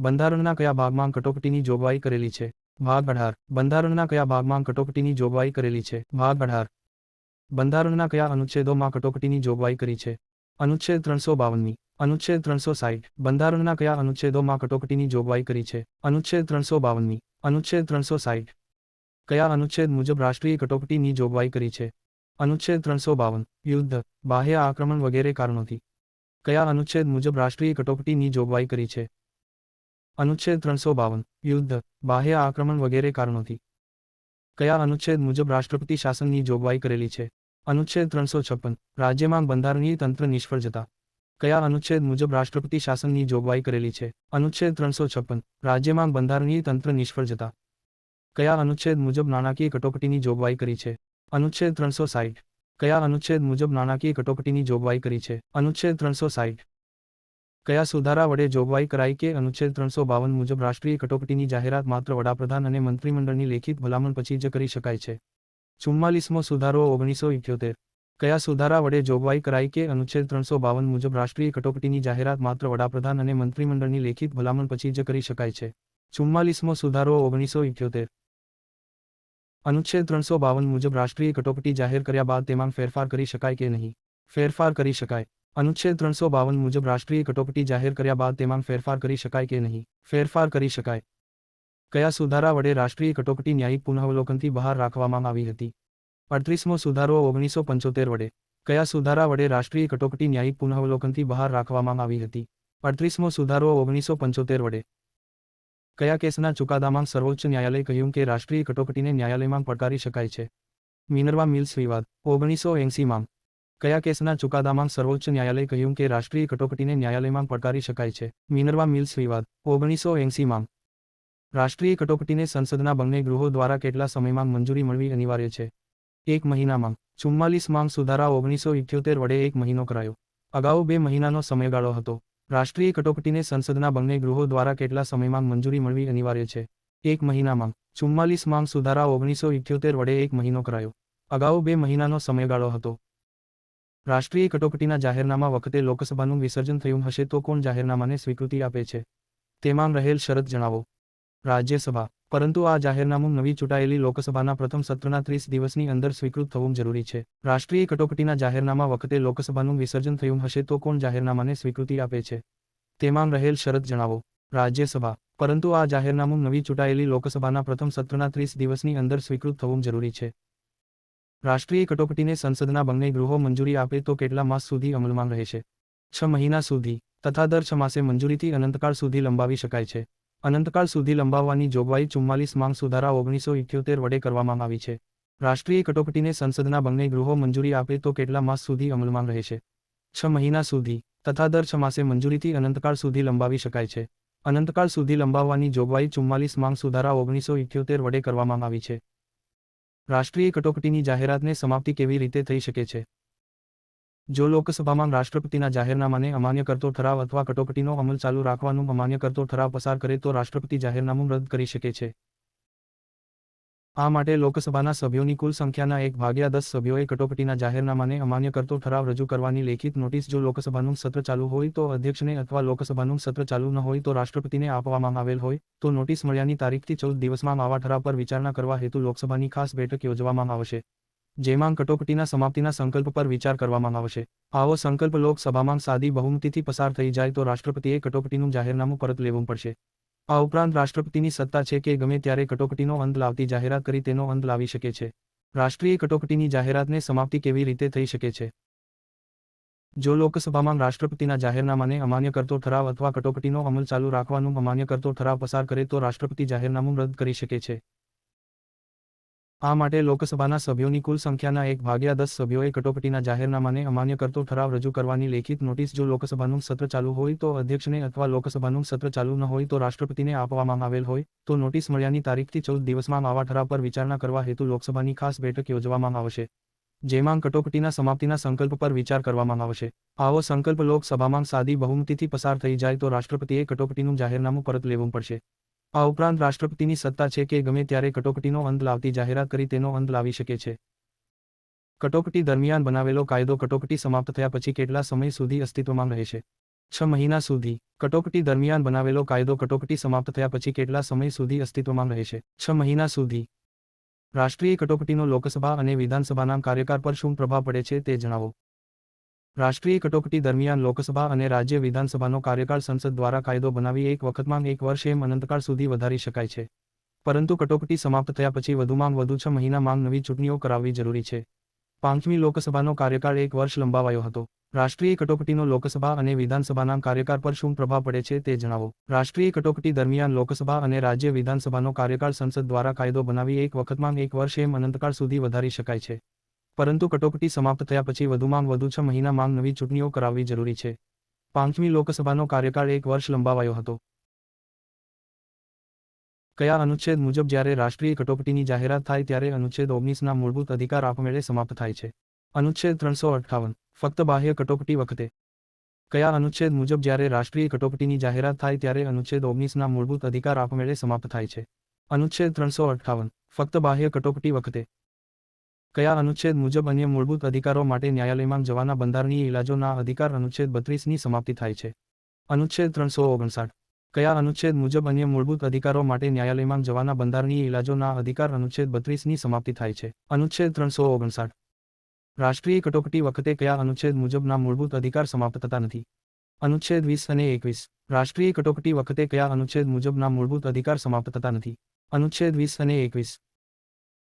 બંધારણના કયા ભાગમાં કટોકટીની જોગવાઈ કરેલી છે? ભાગ અઢાર. બંધારણના કયા ભાગમાં કટોકટીની જોગવાઈ કરેલી છે? ભાગ અઢાર. બંધારણના કયા અનુચ્છેદોમાં કટોકટીની જોગવાઈ કરી છે? અનુચ્છેદ ત્રણસો બાવનની. અનુચ્છેદ ત્રણસો સાઠ બંધારણના કયા અનુચ્છેદોમાં કટોકટીની જોગવાઈ કરી છે? અનુચ્છેદ ત્રણસો બાવનની. અનુચ્છેદ ત્રણસો સાઠ કયા અનુચ્છેદ મુજબ રાષ્ટ્રીય કટોકટીની જોગવાઈ કરી છે? અનુચ્છેદ ત્રણસો બાવન. યુદ્ધ, બાહ્ય આક્રમણ વગેરે કારણોથી. કયા અનુચ્છેદ મુજબ રાષ્ટ્રીય કટોકટીની જોગવાઈ કરી છે? અનુચ્છેદ ત્રણસો બાવન, યુદ્ધ, બાહ્ય આક્રમણ વગેરે કારણોથી. કયા અનુચ્છેદ મુજબ રાષ્ટ્રપતિ શાસનની જોગવાઈ કરેલી છે? અનુચ્છેદ ત્રણસો છપ્પન, રાજ્યમાં બંધારણીય તંત્ર નિષ્ફળ જતા. કયા અનુચ્છેદ મુજબ રાષ્ટ્રપતિ શાસનની જોગવાઈ કરેલી છે? અનુચ્છેદ ત્રણસો છપ્પન, રાજ્યમાં બંધારણીય તંત્ર નિષ્ફળ જતા. કયા અનુચ્છેદ મુજબ નાણાકીય કટોકટીની જોગવાઈ કરી છે? અનુચ્છેદ ત્રણસો સાઠ કયા અનુચ્છેદ મુજબ નાણાકીય કટોકટીની જોગવાઈ કરી છે? અનુચ્છેદ ત્રણસો સાઠ કયા સુધારા વડે જોગવાઈ કરાઈ કે અનુચ્છેદ ત્રણસો બાવન મુજબ રાષ્ટ્રીય કટોકટીની જાહેરાત માત્ર વડાપ્રધાન અને મંત્રીમંડળની લેખિત ભલામણ પછી જ કરી શકાય છે. ચુમ્માલીસમો સુધારો ઓગણીસો ઇઠ્યોતેર. કયા સુધારા વડે જોગવાઈ કરાઈ કે અનુચ્છેદ ત્રણસો બાવન મુજબ રાષ્ટ્રીય કટોકટીની જાહેરાત માત્ર વડાપ્રધાન અને મંત્રીમંડળની લેખિત ભલામણ પછી જ કરી શકાય છે. ચુમ્માલીસમો સુધારો ઓગણીસો ઇઠ્યોતેર. અનુચ્છેદ ત્રણસો બાવન મુજબ રાષ્ટ્રીય કટોકટી જાહેર કર્યા બાદ તેમાં ફેરફાર કરી શકાય કે નહીં? ફેરફાર કરી શકાય. અનુચ્છેદ ત્રણસો બાવન મુજબ રાષ્ટ્રીય કટોકટી જાહેર કર્યા બાદ તેમાં ફેરફાર કરી શકાય કે નહીં? ફેરફાર કરી શકાય. કયા સુધારા વડે રાષ્ટ્રીય કટોકટી ન્યાયિક પુનઃવલોકનથી બહાર રાખવામાં આવી હતી? અડત્રીસમો સુધારો ઓગણીસો પંચોતેર વડે. કયા સુધારા વડે રાષ્ટ્રીય કટોકટી ન્યાયિક પુનઃવલોકનથી બહાર રાખવામાં આવી હતી? અડત્રીસમો સુધારો ઓગણીસો પંચોતેર વડે. કયા કેસના ચુકાદામાં સર્વોચ્ચ ન્યાયાલય કહ્યું કે રાષ્ટ્રીય કટોકટીને ન્યાયાલયમાં પડકારી શકાય છે? મિનરવા મિલ્સ વિવાદ. ઓગણીસો એંસીમાં. કયા કેસના ચુકાદામાં સર્વોચ્ચ ન્યાયાલય કહ્યું કે રાષ્ટ્રીય કટોકટીને ન્યાયાલયમાં પડકારી શકાય છે? મિનરવા મિલ્સ વિવાદ, ઓગણીસો એંસીમાં. રાષ્ટ્રીય કટોકટીને સંસદના બંને ગૃહો દ્વારા કેટલા સમયમાં મંજૂરી મળવી અનિવાર્ય છે? એક મહિનામાં. ચુમ્માલીસ માંગ સુધારા ઓગણીસો ઇઠ્યોતેર વડે એક મહિનો કરાયો. અગાઉ બે મહિનાનો સમયગાળો હતો. રાષ્ટ્રીય કટોકટીને સંસદના બંને ગૃહો દ્વારા કેટલા સમયમાં મંજૂરી મળવી અનિવાર્ય છે? એક મહિનામાં. ચુમ્માલીસ માંગ સુધારા ઓગણીસો ઇઠ્યોતેર વડે એક મહિનો કરાયો. અગાઉ બે મહિનાનો સમયગાળો હતો. રાષ્ટ્રીય કટોકટીના જાહેરનામા વખતે લોકસભાનું વિસર્જન થયું હશે તો કોણ જાહેરનામાને સ્વીકૃતિ આપે છે? તેમાં રહેલ શરત જણાવો. રાજ્યસભા. પરંતુ આ જાહેરનામું નવી ચૂંટાયેલી લોકસભાના પ્રથમ સત્રના ત્રીસ દિવસની અંદર સ્વીકૃત થવું જરૂરી છે. રાષ્ટ્રીય કટોકટીના જાહેરનામા વખતે લોકસભાનું વિસર્જન થયું હશે તો કોણ જાહેરનામાને સ્વીકૃતિ આપે છે? તેમાં રહેલ શરત જણાવો. રાજ્યસભા. પરંતુ આ જાહેરનામું નવી ચૂંટાયેલી લોકસભાના પ્રથમ સત્રના ત્રીસ દિવસની અંદર સ્વીકૃત થવું જરૂરી છે. રાષ્ટ્રીય કટોકટીને સંસદના બંને ગૃહો મંજૂરી આપે તો કેટલા માસ સુધી અમલમાં રહે છે? છ મહિના સુધી, તથા દર છ માસે મંજૂરીથી અનંતકાળ સુધી લંબાવી શકાય છે. અનંતકાળ સુધી લંબાવવાની જોગવાઈ ચુમ્માલીસ માંગ સુધારા ઓગણીસો ઇઠ્યોતેર વડે કરવામાં આવી છે. રાષ્ટ્રીય કટોકટીને સંસદના બંને ગૃહો મંજૂરી આપે તો કેટલા માસ સુધી અમલમાં રહેશે છ મહિના સુધી, તથા દર છ માસે મંજૂરીથી અનંતકાળ સુધી લંબાવી શકાય છે. અનંતકાળ સુધી લંબાવવાની જોગવાઈ ચુમ્માલીસ માંગ સુધારા ઓગણીસો ઇઠ્યોતેર વડે કરવામાં આવી છે. રાષ્ટ્રીય કટોકટીની જાહેરાતને સમાપ્તિ કેવી રીતે થઈ શકે છે? જો લોકસભામાં રાષ્ટ્રપતિના જાહેરનામાને અમાન્ય કરતો ઠરાવ અથવા કટોકટીનો અમલ ચાલુ રાખવાનું અમાન્ય કરતો ઠરાવ પસાર કરે તો રાષ્ટ્રપતિ જાહેરનામું રદ કરી શકે છે. આ માટે લોકસભાના સભ્યોની કુલ સંખ્યાના એક ભાગ્યા દસ સભ્યોએ કટોકટીના જાહેરનામાને અમાન્ય કરતો ઠરાવ રજૂ કરવાની લેખિત નોટિસ જો લોકસભાનું સત્ર ચાલુ હોય તો અધ્યક્ષને અથવા લોકસભાનું સત્ર ચાલુ ન હોય તો રાષ્ટ્રપતિને આપવામાં આવેલ હોય, તો નોટિસ મળ્યાની તારીખથી ચૌદ દિવસમાં આવા ઠરાવ પર વિચારણા કરવા હેતુ લોકસભાની ખાસ બેઠક યોજવામાં આવશે. જેમાં કટોકટીના સમાપ્તિના સંકલ્પ પર વિચાર કરવામાં આવશે. આવો સંકલ્પ લોકસભામાં સાદી બહુમતીથી પસાર થઈ જાય તો રાષ્ટ્રપતિએ કટોકટીનું જાહેરનામું પરત લેવું પડશે. આ ઉપરાંત રાષ્ટ્રપતિની સત્તા છે કે ગમે ત્યારે કટોકટીનો અંત લાવતી જાહેરાત કરી તેનો અંત લાવી શકે છે. રાષ્ટ્રીય કટોકટીની જાહેરાતને સમાપ્તિ કેવી રીતે થઈ શકે છે? જો લોકસભામાં રાષ્ટ્રપતિના જાહેરનામાને અમાન્ય કરતો ઠરાવ અથવા કટોકટીનો અમલ ચાલુ રાખવાનું અમાન્ય કરતો ઠરાવ પસાર કરે તો રાષ્ટ્રપતિ જાહેરનામું રદ કરી શકે છે. આ માટે લોકસભાના સભ્યોની કુલ સંખ્યાના એક ભાગ્યા દસ સભ્યોએ કટોકટીના જાહેરનામાને અમાન્ય કરતો ઠરાવ રજૂ કરવાની લેખિત નોટિસ જો લોકસભાનું સત્ર ચાલુ હોય તો અધ્યક્ષને અથવા લોકસભાનું સત્ર ચાલુ ન હોય તો રાષ્ટ્રપતિને આપવામાં આવેલ હોય, તો નોટિસ મળ્યાની તારીખથી ચૌદ દિવસમાં આવા ઠરાવ પર વિચારણા કરવા હેતુ લોકસભાની ખાસ બેઠક યોજવામાં આવશે. જેમાં કટોકટીના સમાપ્તિના સંકલ્પ પર વિચાર કરવામાં આવશે. આવો સંકલ્પ લોકસભામાં સાદી બહુમતીથી પસાર થઈ જાય તો રાષ્ટ્રપતિએ કટોકટીનું જાહેરનામું પરત લેવું પડશે. આ ઉપરાંત રાષ્ટ્રપતિની સત્તા છે કે ગમે ત્યારે કટોકટીનો અંત લાવતી જાહેરાત કરી તેનો અંત લાવી શકે છે. કટોકટી દરમિયાન બનાવેલો કાયદો કટોકટી સમાપ્ત થયા પછી કેટલા સમય સુધી અસ્તિત્વમાં રહેશે છ? મહિના સુધી. કટોકટી દરમિયાન બનાવેલો કાયદો કટોકટી સમાપ્ત થયા પછી કેટલા સમય સુધી અસ્તિત્વમાં રહેશે છ મહિના સુધી. રાષ્ટ્રીય કટોકટીનો લોકસભા અને વિધાનસભાના કાર્યકાળ પર શું પ્રભાવ પડે છે તે જણાવો. રાષ્ટ્રીય કટોકટી દરમિયાન લોકસભા અને રાજ્ય વિધાનસભાનો કાર્યકાળ સંસદ દ્વારા કાયદો બનાવી એક વખતમાં એક વર્ષ એમ અનંતકાળ સુધી વધારી શકાય છે. પરંતુ કટોકટી સમાપ્ત થયા પછી વધુમાં વધુ છ મહિના માંગ નવી ચૂંટણીઓ કરાવવી જરૂરી છે. પાંચમી લોકસભાનો કાર્યકાળ એક વર્ષ લંબાવાયો હતો. રાષ્ટ્રીય કટોકટીનો લોકસભા અને વિધાનસભાના કાર્યકાળ પર શું પ્રભાવ પડે છે તે જણાવો. રાષ્ટ્રીય કટોકટી દરમિયાન લોકસભા અને રાજ્ય વિધાનસભાનો કાર્યકાળ સંસદ દ્વારા કાયદો બનાવી એક વખતમાં એક વર્ષ એમ અનંતકાળ સુધી વધારી શકાય છે. પરંતુ કટોકટી સમાપ્ત થયા પછી વધુમાં વધુ છ મહિના માંગ નવી ચૂંટણીઓ કરાવવી જરૂરી છે. પાંચમી લોકસભાનો કાર્યકાળ એક વર્ષ લંબાવાયો હતો. કયા અનુચ્છેદ મુજબ જ્યારે રાષ્ટ્રીય કટોકટીની જાહેરાત થાય ત્યારે અનુચ્છેદ ઓગણીસના મૂળભૂત અધિકાર આપમેળે સમાપ્ત થાય છે. અનુચ્છેદ ત્રણસો અઠ્ઠાવન, ફક્ત બાહ્ય કટોકટી વખતે. કયા અનુચ્છેદ મુજબ જ્યારે રાષ્ટ્રીય કટોકટીની જાહેરાત થાય ત્યારે અનુચ્છેદ ઓગણીસના મૂળભૂત અધિકાર આપમેળે સમાપ્ત થાય છે. અનુચ્છેદ ત્રણસો અઠ્ઠાવન, ફક્ત બાહ્ય કટોકટી વખતે. કયા અનુચ્છેદ મુજબ અન્ય મૂળભૂત અધિકારો માટે ન્યાયાલયમાં જવાના બંધારણીય ઇલાજોના અધિકાર અનુચ્છેદ બત્રીસની સમાપ્તિ થાય છે? અનુચ્છેદ ત્રણસો ઓગણસાઠ. કયા અનુચ્છેદ મુજબ અન્ય મૂળભૂત અધિકારો માટે ન્યાયાલયમાં જવાના બંધારણીય ઇલાજોના અધિકાર અનુચ્છેદ બત્રીસની સમાપ્તિ થાય છે? અનુચ્છેદ ત્રણસો ઓગણસાઠ. રાષ્ટ્રીય કટોકટી વખતે કયા અનુચ્છેદ મુજબના મૂળભૂત અધિકાર સમાપ્ત થતા નથી? અનુચ્છેદ વીસ અને એકવીસ. રાષ્ટ્રીય કટોકટી વખતે કયા અનુચ્છેદ મુજબના મૂળભૂત અધિકાર સમાપ્ત થતા નથી? અનુચ્છેદ વીસ અને એકવીસ.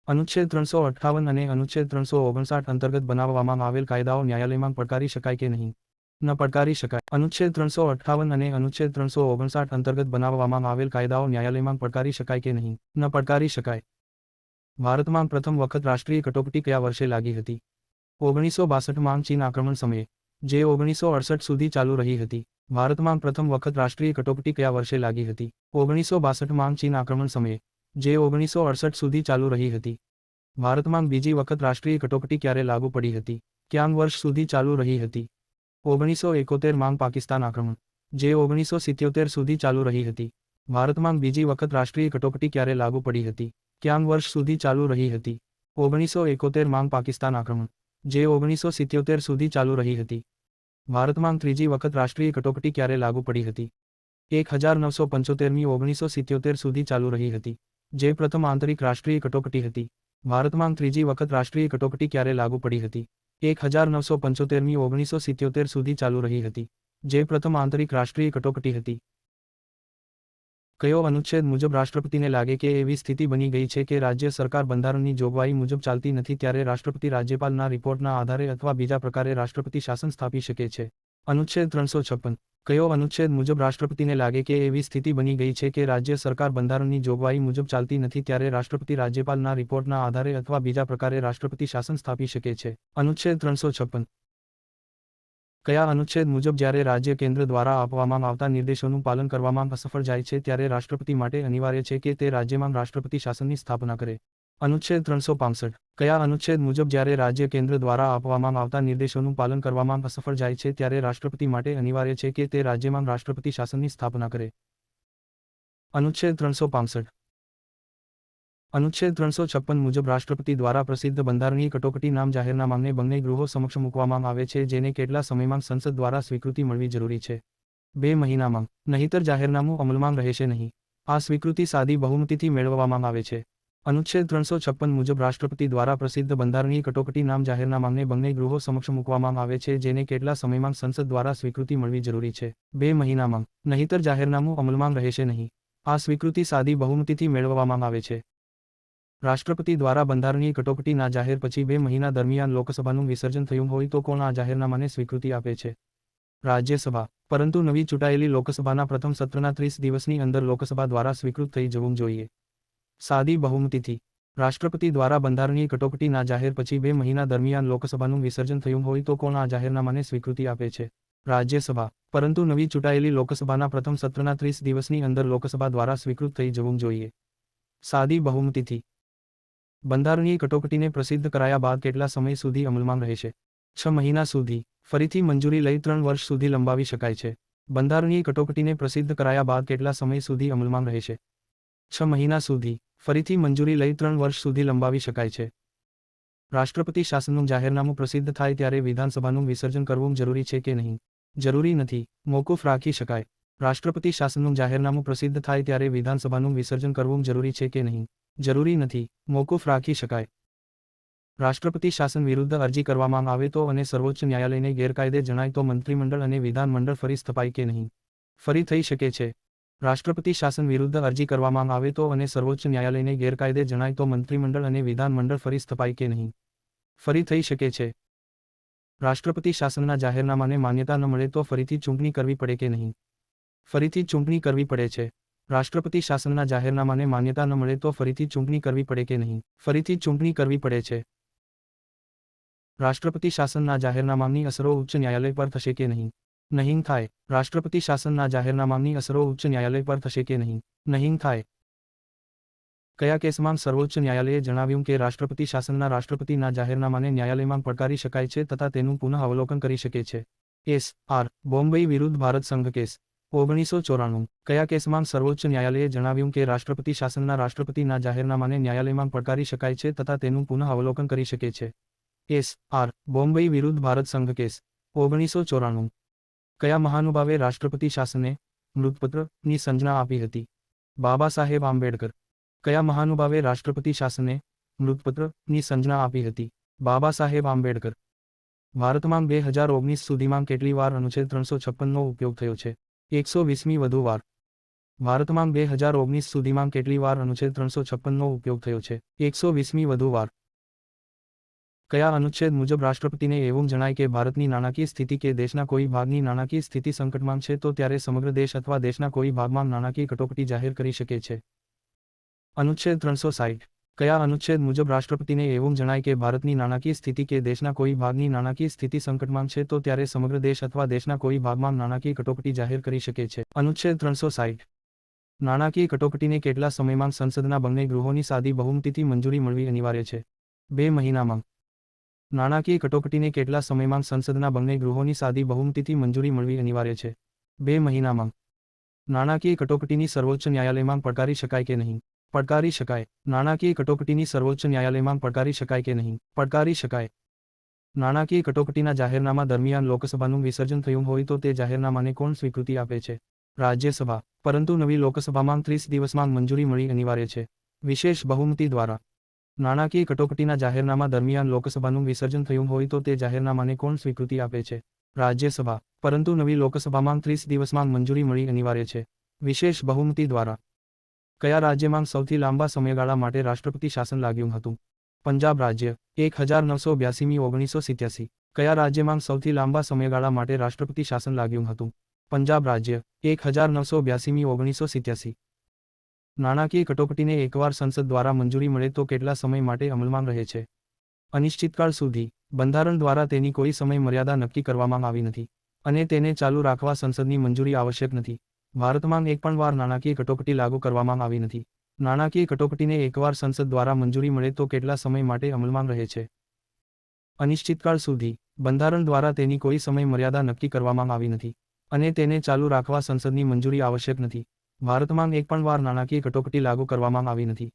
અનુચ્છેદ ત્રણસો અઠ્ઠાવન અને અનુચ્છેદ ત્રણસો ઓગણસાઠ અંતર્ગત બનાવવામાં આવેલ કાયદાઓ ન્યાયાલયમાં પડકારી શકાય કે નહીં? ન પડકારી શકાય. અનુચ્છેદ ત્રણસો અઠ્ઠાવન અને અનુચ્છેદ ત્રણસો ઓગણસાઠ અંતર્ગત બનાવવામાં આવેલ કાયદાઓ ન્યાયાલયમાં પડકારી શકાય કે નહીં? ન પડકારી શકાય. ભારતમાં પ્રથમ વખત રાષ્ટ્રીય કટોકટી કયા વર્ષે લાગી હતી? ઓગણીસો બાસઠમાં ચીન આક્રમણ સમયે, જે ઓગણીસો અડસઠ સુધી ચાલુ રહી હતી. ભારતમાં પ્રથમ વખત રાષ્ટ્રીય કટોકટી કયા વર્ષે લાગી હતી? ઓગણીસો બાસઠમાં ચીન આક્રમણ સમયે જે ઓગણીસો અડસઠ સુધી ચાલુ રહી હતી. ભારતમાં બીજી વખત રાષ્ટ્રીય કટોકટી ક્યારે લાગુ પડી હતી? ક્યાં વર્ષ સુધી ચાલુ રહી હતી? ઓગણીસો એકોતેર માંગ પાકિસ્તાન આક્રમણ. જે ઓગણીસો સિત્યોતેર સુધી ચાલુ રહી હતી. ભારતમાં બીજી વખત રાષ્ટ્રીય કટોકટી ક્યારે લાગુ પડી હતી? ક્યાં વર્ષ સુધી ચાલુ રહી હતી? ઓગણીસો એકોતેર માંગ પાકિસ્તાન આક્રમણ. જે ઓગણીસો સિત્યોતેર સુધી ચાલુ રહી હતી. ભારતમાં ત્રીજી વખત રાષ્ટ્રીય કટોકટી ક્યારે લાગુ પડી હતી? એક હજાર નવસો પંચોતેરમી ઓગણીસો સિત્યોતેર સુધી ચાલુ રહી હતી. જે પ્રથમ આંતરિક રાષ્ટ્રીય કટોકટી હતી. ભારતમાં ત્રીજી વખત રાષ્ટ્રીય કટોકટી ક્યારે લાગુ પડી હતી? એક હજાર નવસો પંચોતેરમી ઓગણીસો સિત્યોતેર સુધી ચાલુ રહી હતી. જે પ્રથમ આંતરિક રાષ્ટ્રીય કટોકટી હતી. કયો અનુચ્છેદ મુજબ રાષ્ટ્રપતિને લાગે કે એવી સ્થિતિ બની ગઈ છે કે રાજ્ય સરકાર બંધારણની જોગવાઈ મુજબ ચાલતી નથી ત્યારે રાષ્ટ્રપતિ રાજ્યપાલના રિપોર્ટના આધારે અથવા બીજા પ્રકારે રાષ્ટ્રપતિ શાસન સ્થાપી શકે છે? અનુચ્છેદ ત્રણસો છપ્પન. કયો અનુચ્છેદ મુજબ રાષ્ટ્રપતિને લાગે કે એવી સ્થિતિ બની ગઈ છે કે રાજ્ય સરકાર બંધારણની જોગવાઈ મુજબ ચાલતી નથી ત્યારે રાષ્ટ્રપતિ રાજ્યપાલના રિપોર્ટના આધારે અથવા બીજા પ્રકારે રાષ્ટ્રપતિ શાસન સ્થાપી શકે છે? અનુચ્છેદ ત્રણસો છપ્પન. કયા અનુચ્છેદ મુજબ જ્યારે રાજ્ય કેન્દ્ર દ્વારા આપવામાં આવતા નિર્દેશોનું પાલન કરવામાં અસફળ જાય છે ત્યારે રાષ્ટ્રપતિ માટે અનિવાર્ય છે કે તે રાજ્યમાં રાષ્ટ્રપતિ શાસનની સ્થાપના કરે? અનુચ્છેદ ત્રણસો પાસઠ. કયા અનુચ્છેદ મુજબ જ્યારે રાજ્ય કેન્દ્ર દ્વારા આપવામાં આવતા નિર્દેશોનું પાલન કરવામાં અસફળ જાય છે ત્યારે રાષ્ટ્રપતિ માટે અનિવાર્ય છે કે તે રાજ્યમાં રાષ્ટ્રપતિ શાસનની સ્થાપના કરે. અનુચ્છેદ ત્રણસો પાસઠ. અનુચ્છેદ ત્રણસો છપ્પન મુજબ રાષ્ટ્રપતિ દ્વારા પ્રસિદ્ધ બંધારણીય કટોકટી નામ જાહેરનામાને બંને ગૃહો સમક્ષ મૂકવામાં આવે છે જેને કેટલા સમયમાં સંસદ દ્વારા સ્વીકૃતિ મળવી જરૂરી છે. બે મહિનામાં. નહીતર જાહેરનામું અમલમાં રહેશે નહીં. આ સ્વીકૃતિ સાદી બહુમતીથી મેળવવામાં આવે છે. અનુચ્છેદ ત્રણસો છપ્પન મુજબ રાષ્ટ્રપતિ દ્વારા પ્રસિદ્ધ બંધારણીય કટોકટી નામ જાહેરનામાને બંને ગૃહો સમક્ષ મૂકવામાં આવે છે, જેને કેટલા સમયમાં સંસદ દ્વારા સ્વીકૃતિ મળવી જરૂરી છે. બે મહિનામાં. નહીતર જાહેરનામું અમલમાં રહેશે નહીં. આ સ્વીકૃતિ સાદી બહુમતીથી મેળવવામાં આવે છે. રાષ્ટ્રપતિ દ્વારા બંધારણીય કટોકટીના જાહેર પછી બે મહિના દરમિયાન લોકસભાનું વિસર્જન થયું હોય તો કોણ આ જાહેરનામાને સ્વીકૃતિ આપે છે? રાજ્યસભા. પરંતુ નવી ચૂંટાયેલી લોકસભાના પ્રથમ સત્રના ત્રીસ દિવસની અંદર લોકસભા દ્વારા સ્વીકૃત થઈ જવું જોઈએ. સાદી બહુમતીથી. રાષ્ટ્રપતિ દ્વારા બંધારણીય કટોકટીના જાહેર પછી બે મહિના દરમિયાન લોકસભાનું વિસર્જન થયું હોય તો કોણ આ જાહેરનામાને સ્વીકૃતિ આપે છે? રાજ્યસભા. પરંતુ નવી ચૂંટાયેલી લોકસભાના પ્રથમ સત્રના ત્રીસ દિવસની અંદર લોકસભા દ્વારા સ્વીકૃત થઈ જવું જોઈએ. સાદી બહુમતીથી. બંધારણીય કટોકટીને પ્રસિદ્ધ કરાયા બાદ કેટલા સમય સુધી અમલમાં રહેશે? છ મહિના સુધી. ફરીથી મંજૂરી લઈ ત્રણ વર્ષ સુધી લંબાવી શકાય છે. બંધારણીય કટોકટીને પ્રસિદ્ધ કરાયા બાદ કેટલા સમય સુધી અમલમાં રહેશે? છ મહિના સુધી. ફરીથી મંજૂરી લઈ ત્રણ વર્ષ સુધી લંબાવી શકાય છે. રાષ્ટ્રપતિ શાસનનું જાહેરનામું પ્રસિદ્ધ થાય ત્યારે વિધાનસભાનું વિસર્જન કરવું જરૂરી છે કે નહીં? જરૂરી નથી. મોકૂફ રાખી શકાય. રાષ્ટ્રપતિ શાસનનું જાહેરનામું પ્રસિદ્ધ થાય ત્યારે વિધાનસભાનું વિસર્જન કરવું જરૂરી છે કે નહીં? જરૂરી નથી. મોકૂફ રાખી શકાય. રાષ્ટ્રપતિ શાસન વિરુદ્ધ અરજી કરવામાં આવે તો અને સર્વોચ્ચ ન્યાયાલયને ગેરકાયદે જણાય તો મંત્રીમંડળ અને વિધાનમંડળ ફરી સ્થપાય કે નહીં? ફરી થઈ શકે છે. રાષ્ટ્રપતિ શાસન વિરુદ્ધ અરજી કરવામાં આવે તો અને સર્વોચ્ચ ન્યાયાલયને ગેરકાયદે જણાય તો મંત્રીમંડળ અને વિધાનમંડળ ફરી સ્થપાય કે નહીં? ફરી થઈ શકે છે. રાષ્ટ્રપતિ શાસનના જાહેરનામાને માન્યતા ન મળે તો ફરીથી ચૂંટણી કરવી પડે કે નહીં? ફરીથી ચૂંટણી કરવી પડે છે. રાષ્ટ્રપતિ શાસનના જાહેરનામાને માન્યતા ન મળે તો ફરીથી ચૂંટણી કરવી પડે કે નહીં? ફરીથી ચૂંટણી કરવી પડે છે. રાષ્ટ્રપતિ શાસનના જાહેરનામાની અસરો ઉચ્ચ ન્યાયાલય પર થશે કે નહીં? નહીં થાય. રાષ્ટ્રપતિ શાસનના જાહેરનામાની અસરો ઉચ્ચ ન્યાયાલય પર થશે કે નહીં? નહીં થાય. કયા કેસમાં સર્વોચ્ચ ન્યાયાલયે જણાવ્યું કે રાષ્ટ્રપતિ શાસનના રાષ્ટ્રપતિના જાહેરનામાને ન્યાયાલયમાં પડકારી શકાય છે તથા તેનું પુનઃ અવલોકન કરી શકે છે? એસ. આર. બોમ્બે વિરુદ્ધ ભારત સંઘ કેસ. ઓગણીસો ચોરાણું. કયા કેસમાં સર્વોચ્ચ ન્યાયાલયે જણાવ્યું કે રાષ્ટ્રપતિ શાસનના રાષ્ટ્રપતિના જાહેરનામાને ન્યાયાલયમાં પડકારી શકાય છે તથા તેનું પુનઃ અવલોકન કરી શકે છે? એસ. આર. બોમ્બે વિરુદ્ધ ભારત સંઘ કેસ. ઓગણીસો ચોરાણું. કયા મહાનુભાવે રાષ્ટ્રપતિ શાસને મૃતપત્રની સંજ્ઞા આપી હતી? બાબા સાહેબ આંબેડકર. કયા મહાનુભાવે રાષ્ટ્રપતિ શાસને મૃતપત્રની સંજ્ઞા આપી હતી? બાબા સાહેબ આંબેડકર. ભારતમાં બે હજાર ઓગણીસ સુધીમાં કેટલી વાર અનુચ્છેદ ત્રણસો છપ્પનનો ઉપયોગ થયો છે. એકસો વીસમી વધુ વાર ભારતમાં બે હજાર ઓગણીસ સુધીમાં કેટલી વાર અનુચ્છેદ ત્રણસો છપ્પનનો ઉપયોગ થયો છે. એકસો વીસમી વધુ વાર કયા અનુચ્છેદ મુજબ રાષ્ટ્રપતિને એવું જણાય કે ભારતની નાણાકીય સ્થિતિ કે દેશના કોઈ ભાગની નાણાકીય સ્થિતિ સંકટમાં છે, તો ત્યારે સમગ્ર દેશ અથવા દેશના કોઈ ભાગમાં નાણાકીય કટોકટી જાહેર કરી શકે છે. અનુચ્છેદ ત્રણસો સાઠ. કયા અનુચ્છેદ મુજબ રાષ્ટ્રપતિને એવું જણાય કે ભારતની નાણાકીય સ્થિતિ કે દેશના કોઈ ભાગની નાણાકીય સ્થિતિ સંકટમાં છે, તો ત્યારે સમગ્ર દેશ અથવા દેશના કોઈ ભાગમાં નાણાકીય કટોકટી જાહેર કરી શકે છે. અનુચ્છેદ ત્રણસો સાઠ. નાણાકીય કટોકટીને કેટલા સમયમાં સંસદના બંને ગૃહોની સાદી બહુમતીથી મંજૂરી મળવી અનિવાર્ય છે. બે મહિનામાં. નાણાકીય કટોકટીને કેટલા સમયમાં સંસદના બંને ગૃહોની સાદી બહુમતીથી મંજૂરી મળવી અનિવાર્ય છે. બે મહિનામાં. નાણાકીય કટોકટીની સર્વોચ્ચ ન્યાયાલયમાં પડકારી શકાય કે નહીં? પડકારી શકાય. નાણાકીય કટોકટીની સર્વોચ્ચ ન્યાયાલયમાં પડકારી શકાય કે નહીં? પડકારી શકાય. નાણાકીય કટોકટીના જાહેરનામા દરમિયાન લોકસભાનું વિસર્જન થયું હોય તો તે જાહેરનામાને કોણ સ્વીકૃતિ આપે છે? રાજ્યસભા. પરંતુ નવી લોકસભામાં ત્રીસ દિવસમાં મંજૂરી મળી અનિવાર્ય છે. વિશેષ બહુમતી દ્વારા. નાણાકીય કટોકટીના જાહેરનામા દરમિયાન લોકસભાનું વિસર્જન થયું હોય તો તે જાહેરનામાને કોણ સ્વીકૃતિ આપે છે? રાજ્યસભા. પરંતુ નવી લોકસભામાં ત્રીસ દિવસમાં મંજૂરી મળી અનિવાર્ય છે. વિશેષ બહુમતી દ્વારા. કયા રાજ્યમાં સૌથી લાંબા સમયગાળા માટે રાષ્ટ્રપતિ શાસન લાગ્યું હતું? પંજાબ રાજ્ય. એક હજાર નવસો બ્યાસીમી ઓગણીસો સિત્યાસી. કયા રાજ્યમાં સૌથી લાંબા સમયગાળા માટે રાષ્ટ્રપતિ શાસન લાગ્યું હતું? પંજાબ રાજ્ય. એક હજાર નવસો બ્યાસીમી ઓગણીસો સિત્યાસી. નાણાકીય કટોકટીને એકવાર સંસદ દ્વારા મંજૂરી મળે તો કેટલા સમય માટે અમલમાં રહે છે? અનિશ્ચિતકાળ સુધી, બંધારણ દ્વારા તેની કોઈ સમય મર્યાદા નક્કી કરવામાં આવી નથી અને તેને ચાલુ રાખવા સંસદની મંજૂરી આવશ્યક નથી. ભારતમાં એક પણ વાર નાણાકીય કટોકટી લાગુ કરવામાં આવી નથી. નાણાકીય કટોકટીને એકવાર સંસદ દ્વારા મંજૂરી મળે તો કેટલા સમય માટે અમલમાં રહે છે? અનિશ્ચિતકાળ સુધી, બંધારણ દ્વારા તેની કોઈ સમય મર્યાદા નક્કી કરવામાં આવી નથી અને તેને ચાલુ રાખવા સંસદની મંજૂરી આવશ્યક નથી. ભારતમાં એક પણ વાર નાણાકીય કટોકટી લાગુ કરવામાં આવી નથી.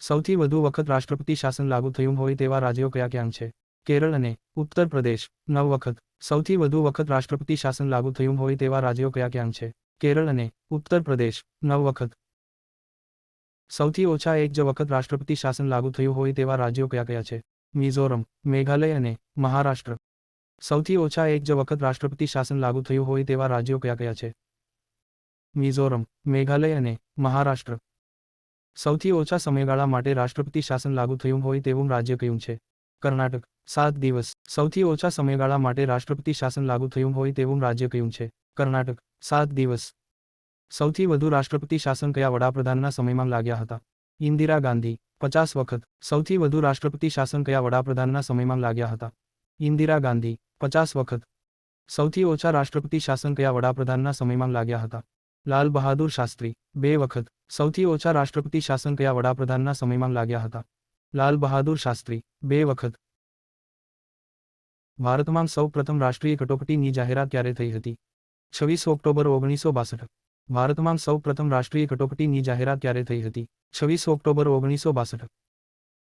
સૌથી વધુ વખત રાષ્ટ્રપતિ શાસન લાગુ થયું હોય તેવા રાજ્યો કયા ક્યાં છે? કેરળ અને ઉત્તર પ્રદેશ, નવ વખત. સૌથી વધુ વખત રાષ્ટ્રપતિ શાસન લાગુ થયું હોય તેવા રાજ્યો કયા ક્યાં છે? કેરળ અને ઉત્તર પ્રદેશ, નવ વખત. સૌથી ઓછા એક જ વખત રાષ્ટ્રપતિ શાસન લાગુ થયું હોય તેવા રાજ્યો કયા કયા છે? મિઝોરમ, મેઘાલય અને મહારાષ્ટ્ર. સૌથી ઓછા એક જ વખત રાષ્ટ્રપતિ શાસન લાગુ થયું હોય તેવા રાજ્યો કયા કયા છે? મિઝોરમ, મેઘાલય અને મહારાષ્ટ્ર. સૌથી ઓછા સમયગાળા માટે રાષ્ટ્રપતિ શાસન લાગુ થયું હોય તેવું રાજ્ય કયું છે? કર્ણાટક. સાત દિવસ. સૌથી ઓછા સમયગાળા માટે રાષ્ટ્રપતિ શાસન લાગુ થયું હોય તેવું રાજ્ય કયું છે? કર્ણાટક. સાત દિવસ. સૌથી વધુ રાષ્ટ્રપતિ શાસન કયા વડાપ્રધાનના સમયમાં લાગ્યા હતા? ઇન્દિરા ગાંધી. પચાસ વખત. સૌથી વધુ રાષ્ટ્રપતિ શાસન કયા વડાપ્રધાનના સમયમાં લાગ્યા હતા? ઇન્દિરા ગાંધી. પચાસ વખત. સૌથી ઓછા રાષ્ટ્રપતિ શાસન કયા વડાપ્રધાનના સમયમાં લાગ્યા હતા? લાલ બહાદુર શાસ્ત્રી. બે વખત. સૌથી ઓછા રાષ્ટ્રપતિ શાસન કયા વડાપ્રધાનના સમયમાં લાગ્યા હતા? લાલ બહાદુર શાસ્ત્રી. બે વખત. ભારતમાં સૌ પ્રથમ રાષ્ટ્રીય કટોકટીની જાહેરાત ક્યારે થઈ હતી? છવ્વીસ ઓક્ટોબર ઓગણીસો બાસઠ. ભારતમાં સૌ પ્રથમ રાષ્ટ્રીય કટોકટીની જાહેરાત ક્યારે થઈ હતી? છવ્વીસ ઓક્ટોબર ઓગણીસો બાસઠ.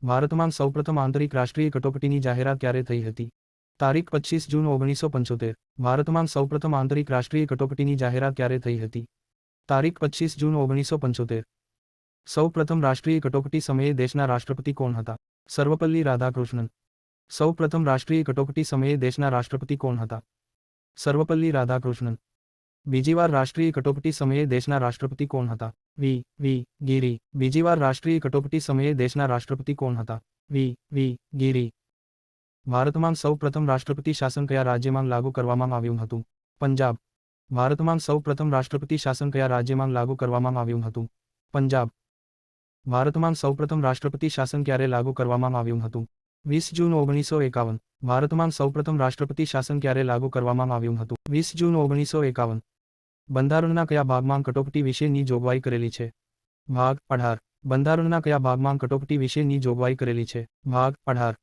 ભારતમાં સૌપ્રથમ આંતરિક રાષ્ટ્રીય કટોકટીની જાહેરાત ક્યારે થઈ હતી? તારીખ પચીસ જૂન ઓગણીસો પંચોતેર. ભારતમાં સૌપ્રથમ આંતરિક રાષ્ટ્રીય કટોકટીની જાહેરાત ક્યારે થઈ હતી? તારીખ પચીસ જૂન ઓગણીસો પંચોતેર. સૌપ્રથમ રાષ્ટ્રીય કટોકટી સમયે દેશના રાષ્ટ્રપતિ કોણ હતા? સર્વપલ્લી રાધાકૃષ્ણન. સૌપ્રથમ રાષ્ટ્રીય કટોકટી સમયે દેશના રાષ્ટ્રપતિ કોણ હતા? સર્વપલ્લી રાધાકૃષ્ણન. બીજીવાર રાષ્ટ્રીય કટોકટી સમયે દેશના રાષ્ટ્રપતિ કોણ હતા? વી. વી. ગીરી. બીજીવાર રાષ્ટ્રીય કટોકટી સમયે દેશના રાષ્ટ્રપતિ કોણ હતા? વી. વી. ગીરી. ભારતમાં સૌ પ્રથમ રાષ્ટ્રપતિ શાસન કયા રાજ્યમાં લાગુ કરવામાં આવ્યું હતું? પંજાબ. ભારતમાં સૌ પ્રથમ રાષ્ટ્રપતિ શાસન કયા રાજ્યમાં લાગુ કરવામાં આવ્યું હતું? પંજાબ. ભારતમાં સૌ પ્રથમ રાષ્ટ્રપતિ શાસન ક્યારે લાગુ કરવામાં આવ્યું હતું? વીસ જૂન ઓગણીસો એકાવન. ભારતમાં સૌ પ્રથમ રાષ્ટ્રપતિ શાસન ક્યારે લાગુ કરવામાં આવ્યું હતું? વીસ જૂન ઓગણીસો એકાવન. બંધારણના કયા ભાગમાં કટોકટી વિશેની જોગવાઈ કરેલી છે? ભાગ અઢાર. બંધારણના કયા ભાગમાં કટોકટી વિશેની જોગવાઈ કરેલી છે? ભાગ અઢાર.